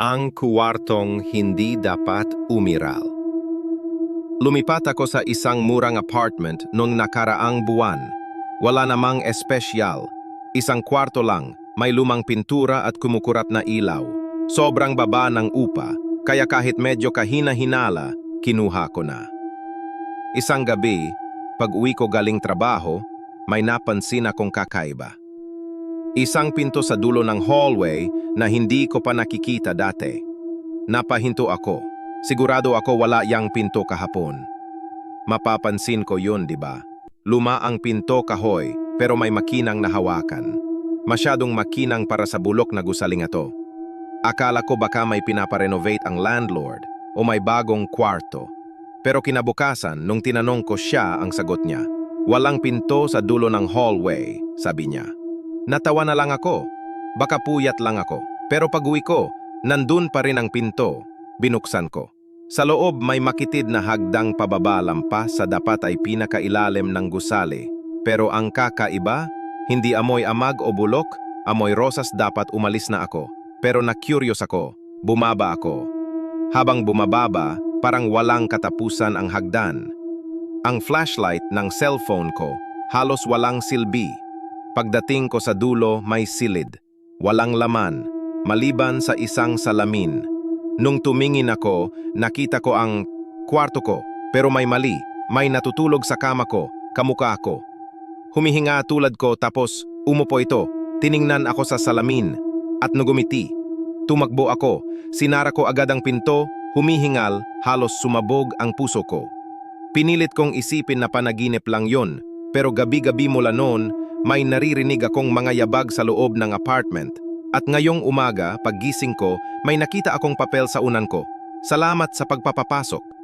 Ang kuwartong hindi dapat umiral. Lumipat ako sa isang murang apartment noong nakaraang buwan. Wala namang espesyal. Isang kwarto lang, may lumang pintura at kumukurat na ilaw. Sobrang baba ng upa, kaya kahit medyo kahina-hinala, kinuha ko na. Isang gabi, pag uwi ko galing trabaho, may napansin akong kakaiba. Isang pinto sa dulo ng hallway na hindi ko pa nakikita dati. Napahinto ako. Sigurado ako wala yang pinto kahapon. Mapapansin ko yun, di ba? Luma ang pinto kahoy, pero may makinang nahawakan. Masyadong makinang para sa bulok na gusaling ito. Akala ko baka may pinaparenovate ang landlord o may bagong kwarto. Pero kinabukasan, nung tinanong ko siya, ang sagot niya, Walang pinto sa dulo ng hallway, sabi niya. Natawa na lang ako. Baka puyat lang ako. Pero pag uwi ko, nandun pa rin ang pinto. Binuksan ko. Sa loob may makitid na hagdang pababa lampas sa dapat ay pinakailalim ng gusali. Pero ang kakaiba, hindi amoy amag o bulok, amoy rosas dapat umalis na ako. Pero na-curious ako, bumaba ako. Habang bumababa, parang walang katapusan ang hagdan. Ang flashlight ng cellphone ko halos walang silbi. Pagdating ko sa dulo, may silid. Walang laman, maliban sa isang salamin. Nung tumingin ako, nakita ko ang kwarto ko, pero may mali. May natutulog sa kama ko, kamukha ko. Humihinga tulad ko tapos umupo ito. Tiningnan ako sa salamin at nagumiti. Tumakbo ako, sinara ko agad ang pinto, humihingal, halos sumabog ang puso ko. Pinilit kong isipin na panaginip lang yon, pero gabi-gabi mula noon, may naririnig akong mga yabag sa loob ng apartment. At ngayong umaga, paggising ko, may nakita akong papel sa unan ko. Salamat sa pagpapapasok.